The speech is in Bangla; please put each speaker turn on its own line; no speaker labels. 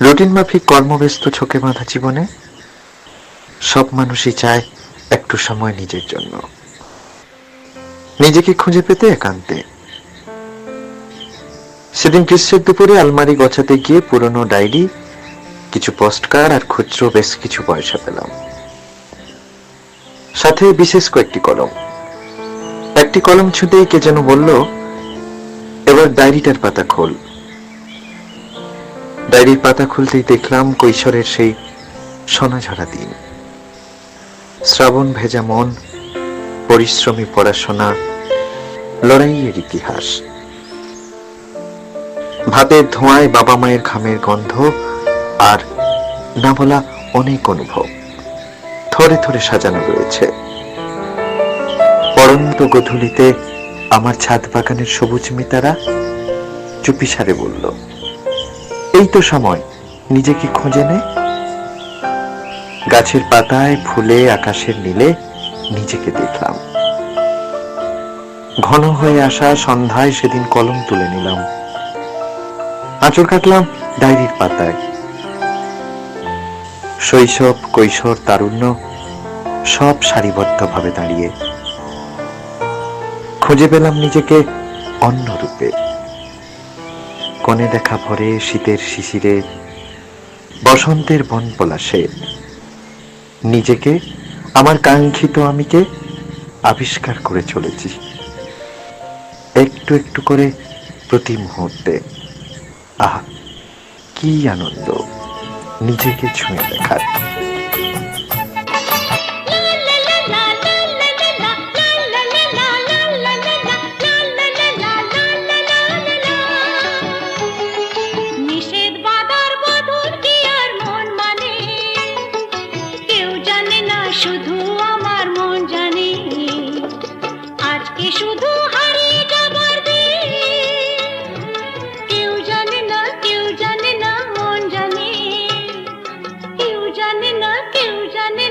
রুটিন মাফিক কর্মব্যস্ত ছোকে বাঁধা জীবনে, সব মানুষই চায় একটু সময় নিজের জন্য। নিজেকে খুঁজে পেতে একান্তে। সেদিন গ্রীষ্মের দুপুরে আলমারি গছাতে গিয়ে পুরনো ডায়েরি, কিছু পোস্টকার্ড আর খুচরো বেশ কিছু পয়সা পেলাম। সাথে বিশেষ কয়েকটি কলম। একটি কলম ছুঁতেই কে যেন বলল, এবার ডায়েরিটার পাতা খোল। ডায়েরির পাতা খুলতেই দেখলাম কৈশোরের সেই সোনাঝরা দিন। শ্রাবণ ভেজা মন, পরিশ্রমী পড়াশোনা, লড়াইয়ের ইতিহাস। ভাতের ধোঁয়ায় বাবা মায়ের ঘামের গন্ধ আর না বলা অনেক অনুভব। থরে থরে সাজানো রয়েছে। পরন্ত গধূলিতে আমার ছাদ বাগানের সবুজ মিতারা চুপিসারে বলল এই তো সময়। নিজেকে খুঁজে নে গাছের পাতায়, ফুলে, আকাশের নীলে নিজেকে দেখলাম। ঘন হয়ে আসা সন্ধ্যায় সেদিন কলম তুলে নিলাম। আঁচড় কাটলাম ডায়েরির পাতায়। শৈশব, কৈশোর, তারুণ্য সব সারিবদ্ধভাবে দাঁড়িয়ে। খুঁজে পেলাম নিজেকে অন্য রূপে। কনে দেখা ভরে শীতের শিশিরে, বসন্তের বন পলাশে। নিজেকে, আমার কাঙ্ক্ষিত আমিকে আবিষ্কার করে চলেছি। একটু একটু করে প্রতি মুহূর্তে। আহা, কি আনন্দ, নিজেকে ছুঁয়ে দেখার।
শুধু আমার মন জানে। আজকে শুধু হারিয়ে যাবার কেউ জানে না, কেউ জানে না, মন জানে। কেউ জানে না, কেউ জানে